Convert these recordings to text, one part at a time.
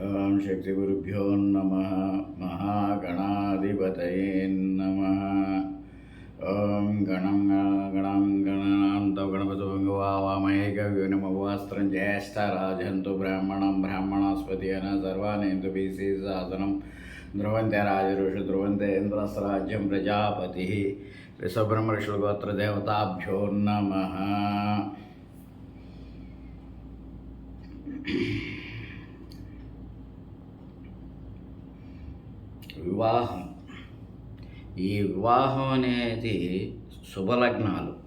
ఓం శక్తి గురుభ్యో నమ మహాగణాధిపతయే నమ. ఓం గణం గణం గణనాంతో గణపతి వామహే కవ్యూనమవాస్త్రం జ్యేష్ఠరాజంతు బ్రాహ్మణం బ్రాహ్మణాస్పతి అన సర్వానేందు బీసీ శాసనం ధ్రువంతే రాజఋషి ధ్రువంతే ఇంద్రస్రాజ్యం ప్రజాపతి. విశ్వబ్రహ్మర్షుగోత్రదేవతాభ్యో నమ. వివాహం. ఈ వివాహం అనేది శుభలగ్నాలు.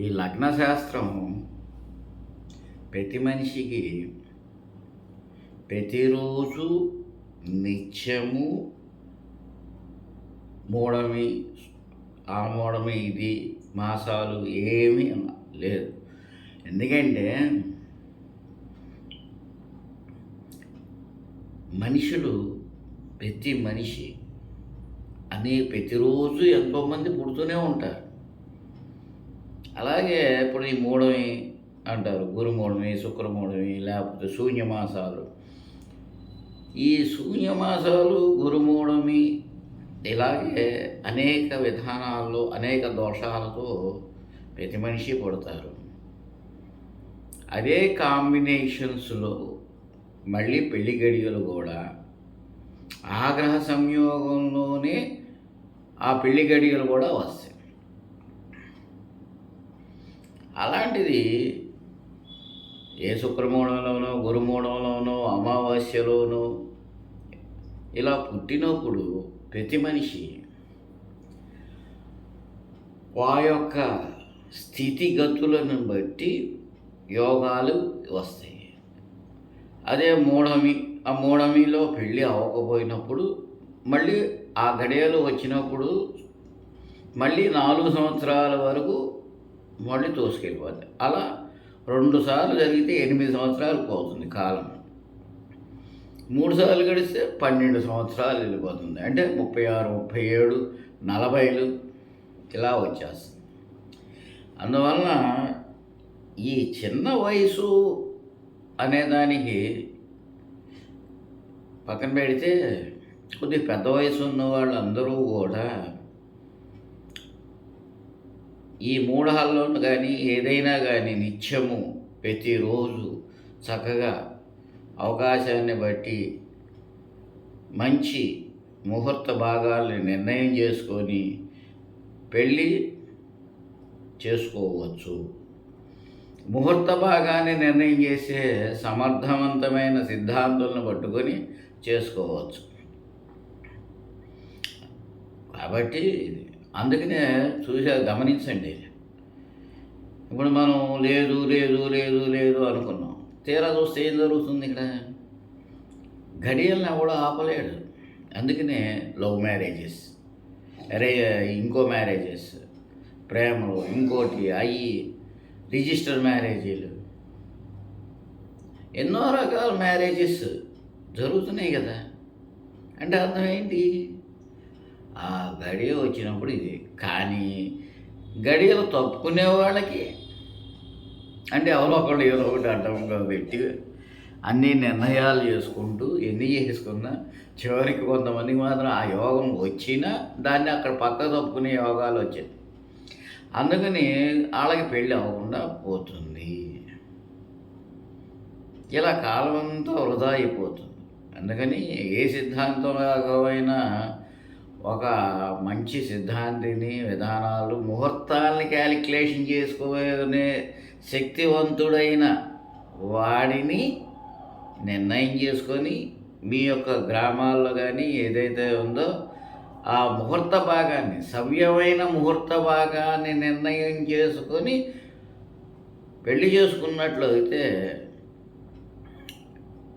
ఈ లగ్న శాస్త్రం ప్రతి మనిషికి ప్రతిరోజు నిత్యము మూడమి ఆ మూడమి ఇది మాసాలు ఏమీ లేదు. ఎందుకంటే మనుషులు ప్రతి మనిషి అనే ప్రతిరోజు ఎంతోమంది పుడుతూనే ఉంటారు. అలాగే ఇప్పుడు ఈ మూడమి అంటారు గురుమూడమి శుక్రమూడమి లేకపోతే శూన్యమాసాలు ఈ శూన్యమాసాలు గురుమూడమి ఇలాగే అనేక విధానాల్లో అనేక దోషాలతో ప్రతి మనిషి పుడతారు. అదే కాంబినేషన్స్లో మళ్ళీ పెళ్ళి గడియలు కూడా ఆ గ్రహ సంయోగంలోనే ఆ పెళ్ళి గడియలు కూడా వస్తాయి. అలాంటిది ఏ శుక్రమూలంలోనో గురుమూలంలోనో అమావాస్యలోనో ఇలా పుట్టినప్పుడు ప్రతి మనిషి వా యొక్క స్థితిగతులను బట్టి యోగాలు వస్తాయి. అదే మూఢమి ఆ మూడమిలో పెళ్ళి అవ్వకపోయినప్పుడు మళ్ళీ ఆ గడియలు వచ్చినప్పుడు మళ్ళీ నాలుగు సంవత్సరాల వరకు మళ్ళీ తోసుకెళ్ళిపోతుంది అలా రెండు సార్లు జరిగితే ఎనిమిది సంవత్సరాలు పోతుంది కాలం. మూడు సార్లు గడిస్తే పన్నెండు సంవత్సరాలు వెళ్ళిపోతుంది. అంటే ముప్పై ఆరు ముప్పై ఏడు నలభైలు ఇలా వచ్చేస్తుంది అందువలన ఈ చిన్న వయసు అనేదానికి పక్కన పెడితే కొద్దిగా పెద్ద వయసు ఉన్న వాళ్ళందరూ కూడా ఈ మూఢాల్లోనూ కానీ ఏదైనా కానీ నిత్యము ప్రతిరోజు చక్కగా అవకాశాన్ని బట్టి మంచి ముహూర్త భాగాల్ని నిర్ణయం చేసుకొని పెళ్ళి చేసుకోవచ్చు. ముహూర్త భాగాన్ని నిర్ణయం చేసే సమర్థవంతమైన సిద్ధాంతాలను పట్టుకొని చేసుకోవచ్చు. కాబట్టి అందుకనే చూసే గమనించండి. ఇప్పుడు మనం లేదు లేదు లేదు లేదు అనుకున్నాం. తీరా చూస్తే ఏం జరుగుతుంది ఇక్కడ? ఘడియల్ని కూడా ఆపలేడు. అందుకనే లవ్ మ్యారేజెస్ అరే ఇంకో మ్యారేజెస్ ప్రేమలు ఇంకోటి అయ్యి రిజిస్టర్ మ్యారేజీలు. ఎన్నో రకాల మ్యారేజెస్. జరుగుతున్నాయి కదా. అంటే అర్థం ఏంటి? ఆ గడియ వచ్చినప్పుడు ఇది. కానీ గడియలు తప్పుకునే వాళ్ళకి అంటే ఎవరో ఒకళ్ళు ఏదో ఒకటి అడ్డంగా పెట్టి అన్ని నిర్ణయాలు చేసుకుంటూ ఎన్ని చేసుకున్నా చివరికి కొంతమందికి మాత్రం ఆ యోగం వచ్చినా దాన్ని అక్కడ పక్క తప్పుకునే యోగాలు వచ్చాయి అందుకని వాళ్ళకి పెళ్ళి అవ్వకుండా పోతుంది. ఇలా కాలం అంతా వృధా అయిపోతుంది. అందుకని ఏ సిద్ధాంతంలాగైనా ఒక మంచి సిద్ధాంతిని విధానాలు ముహూర్తాలని క్యాలిక్యులేషన్ చేసుకునే శక్తివంతుడైన వాడిని నిర్ణయం చేసుకొని మీ యొక్క గ్రామాల్లో కానీ ఏదైతే ఉందో ఆ ముహూర్త భాగాన్ని సవ్యమైన ముహూర్త భాగాన్ని నిర్ణయం చేసుకొని పెళ్ళి చేసుకున్నట్లయితే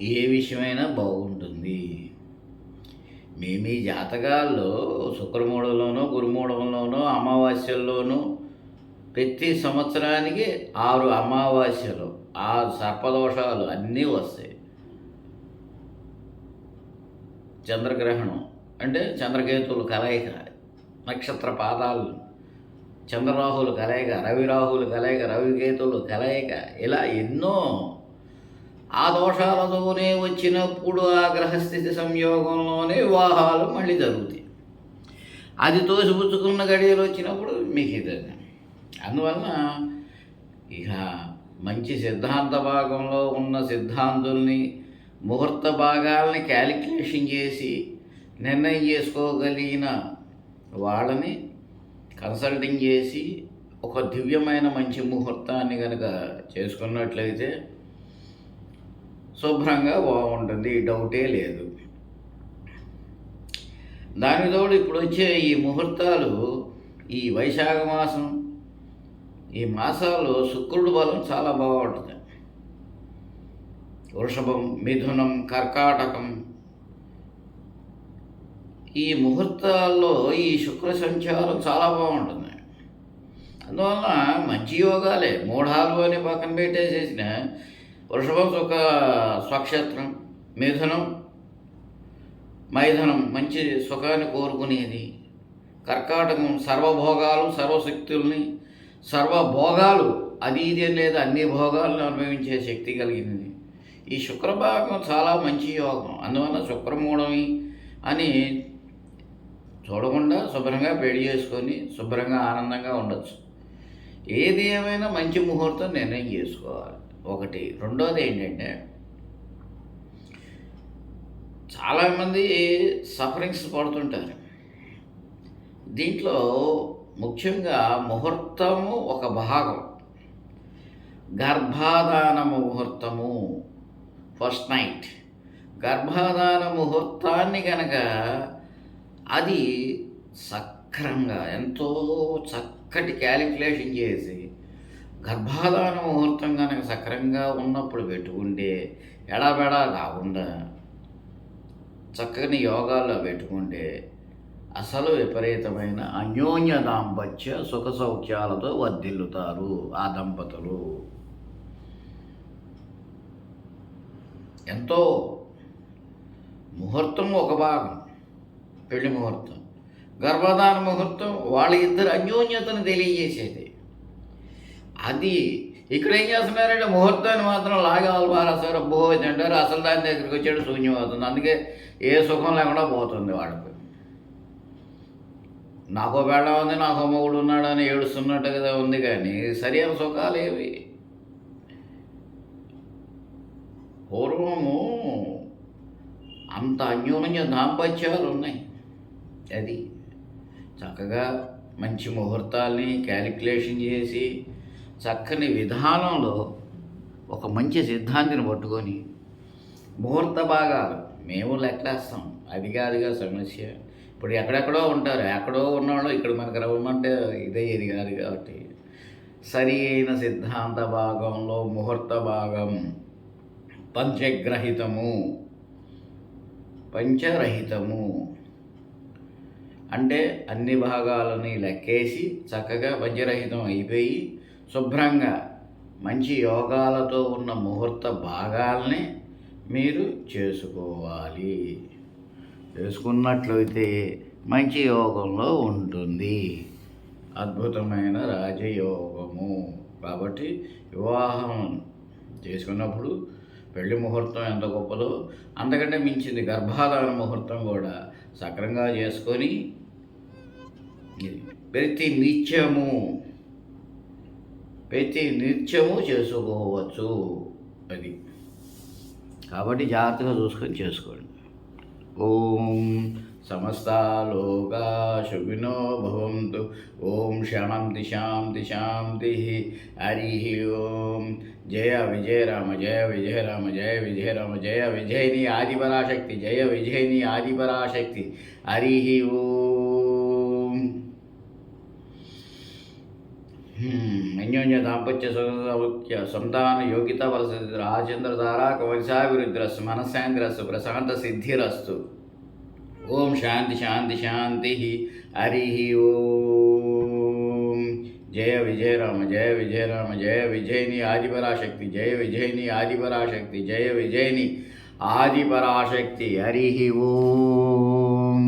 ఏ విషయమైనా బాగుంటుంది. మీ మీ జాతకాల్లో శుక్రమూఢంలోనో గురుమూఢంలోనో అమావాస్యల్లోనూ ప్రతి సంవత్సరానికి ఆరు అమావాస్యలు ఆరు సర్పదోషాలు అన్నీ వస్తాయి. చంద్రగ్రహణం అంటే చంద్రకేతువులు కలయిక నక్షత్ర పాదాలు చంద్రరాహులు కలయిక రవిరాహులు కలయిక రవికేతువులు కలయిక ఇలా ఎన్నో ఆ దోషాలతోనే వచ్చినప్పుడు ఆ గ్రహస్థితి సంయోగంలోనే వివాహాలు మళ్ళీ జరుగుతాయి. అది తోసిపుచ్చుకున్న గడియలు వచ్చినప్పుడు మీకు అందువలన ఇక మంచి సిద్ధాంత భాగంలో ఉన్న సిద్ధాంతుల్ని ముహూర్త భాగాల్ని క్యాలిక్యులేషన్ చేసి నిర్ణయం చేసుకోగలిగిన వాళ్ళని కన్సల్టింగ్ చేసి ఒక దివ్యమైన మంచి ముహూర్తాన్ని కనుక చేసుకున్నట్లయితే శుభ్రంగా బాగుంటుంది డౌటే లేదు. దాని తోడు ఇప్పుడు వచ్చే ఈ ముహూర్తాలు ఈ వైశాఖ మాసం ఈ మాసాల్లో శుక్రుడు బలం చాలా బాగుంటుంది. వృషభం మిథునం కర్కాటకం ఈ ముహూర్తాల్లో ఈ శుక్ర సంచారం చాలా బాగుంటుంది. అందువలన మంచి యోగాలే మూఢాలు అని పక్కన పెట్టేసేసిన వృషభం సుఖ స్వక్షేత్రం మిథునం మైథునం మంచి సుఖాన్ని కోరుకునేది. కర్కాటకం సర్వభోగాలు సర్వశక్తుల్ని సర్వభోగాలు అది ఇది లేదు అన్ని భోగాలను అనుభవించే శక్తి కలిగింది ఈ శుక్రభాగం చాలా మంచి యోగం. అందువల్ల శుక్రమూఢమి అని చూడకుండా శుభ్రంగా పెళ్ళి చేసుకొని శుభ్రంగా ఆనందంగా ఉండొచ్చు. ఏది ఏమైనా మంచి ముహూర్తం నిర్ణయం చేసుకోవాలి. ఒకటి. రెండోది ఏంటంటే చాలామంది సఫరింగ్స్ పడుతుంటారు. దీంట్లో ముఖ్యంగా ముహూర్తము ఒక భాగం. గర్భాధాన ముహూర్తము ఫస్ట్ నైట్. గర్భాధాన ముహూర్తాన్ని కనుక అది సక్రంగా ఎంతో చక్కటి క్యాలిక్యులేషన్ చేసి గర్భాధాన ముహూర్తం కనుక సక్రంగా ఉన్నప్పుడు పెట్టుకుంటే ఎడాబెడా కాకుండా చక్కని యోగాల్లో పెట్టుకుంటే అసలు విపరీతమైన అన్యోన్య దాంపత్య సుఖ సౌఖ్యాలతో వర్ధిల్లుతారు ఆ దంపతులు. ఎంతో ముహూర్తం ఒక భాగం పెళ్ళి ముహూర్తం. గర్భధాన ముహూర్తం వాళ్ళ ఇద్దరు అన్యోన్యతను తెలియజేసేది. అది ఇక్కడ ఏం చేస్తున్నారంటే ముహూర్తాన్ని మాత్రం లాగాలి బారాసారు అబ్బో అంటారు అసలు దాని దగ్గరికి వచ్చాడు శూన్యం అవుతుంది. అందుకే ఏ సుఖం లేకుండా పోతుంది వాడికి. నాకో పేడ ఉంది నాకో మొగుడు ఉన్నాడు అని ఏడుస్తున్నట్టు కదా ఉంది కానీ సరైన సుఖాలు ఏవి? పూర్వము అంత అన్యోన్య దాంపత్యాలు ఉన్నాయి. అది చక్కగా మంచి ముహూర్తాల్ని క్యాలిక్యులేషన్ చేసి చక్కని విధానంలో ఒక మంచి సిద్ధాంతిని పట్టుకొని ముహూర్త భాగాలు మేము లెక్కేస్తాం. అది కాదుగా సమస్య. ఇప్పుడు ఎక్కడెక్కడో ఉంటారు. ఎక్కడో ఉన్నవాళ్ళు ఇక్కడ మనకు రమ్మంటే ఇదే ఇది కాదు కాబట్టి. సరి అయిన సిద్ధాంత భాగంలో ముహూర్త భాగం పంచగ్రహితము. పంచరహితము. అంటే అన్ని భాగాలని లెక్కేసి చక్కగా పంచరహితం అయిపోయి శుభ్రంగా మంచి యోగాలతో ఉన్న ముహూర్త భాగాల్ని మీరు చేసుకోవాలి. చేసుకున్నట్లయితే మంచి యోగంలో ఉంటుంది. అద్భుతమైన రాజయోగము. కాబట్టి వివాహం చేసుకున్నప్పుడు పెళ్ళి ముహూర్తం ఎంత గొప్పదో అంతకంటే మించింది గర్భాధారణ ముహూర్తం కూడా సక్రంగా చేసుకొని ప్రతి నిత్యము ప్రతి నిత్యము చేసుకోవచ్చు అది. కాబట్టి జాగ్రత్తగా చూసుకొని చేసుకోండి. ఓం సమస్తాలోకా శుభినో భవంతు. ఓం శాంతి శాంతి శాంతి. హరి ఓం. జయ విజయరామ జయ విజయరామ జయ విజయరామ జయ విజయని ఆదిపరాశక్తి జయ విజయని ఆదిపరాశక్తి. హరి ఓం. Hmm. అన్యోన్య దాంపత్య సౌఖ్య సంతాన యోగిత వలస రాజేంద్ర ధారా కవశాభివృద్ధిరస్సు మనశ్శాంతిరస్సు ప్రశాంత సిద్ధిరస్తు. ఓం శాంతి శాంతి శాంతి హరి ఓం. జయ విజయ రామ జయ విజయ రామ జయ విజయని ఆదిపరాశక్తి జయ విజయని ఆదిపరాశక్తి జయ విజయని ఆదిపరాశక్తి హరి ఓం.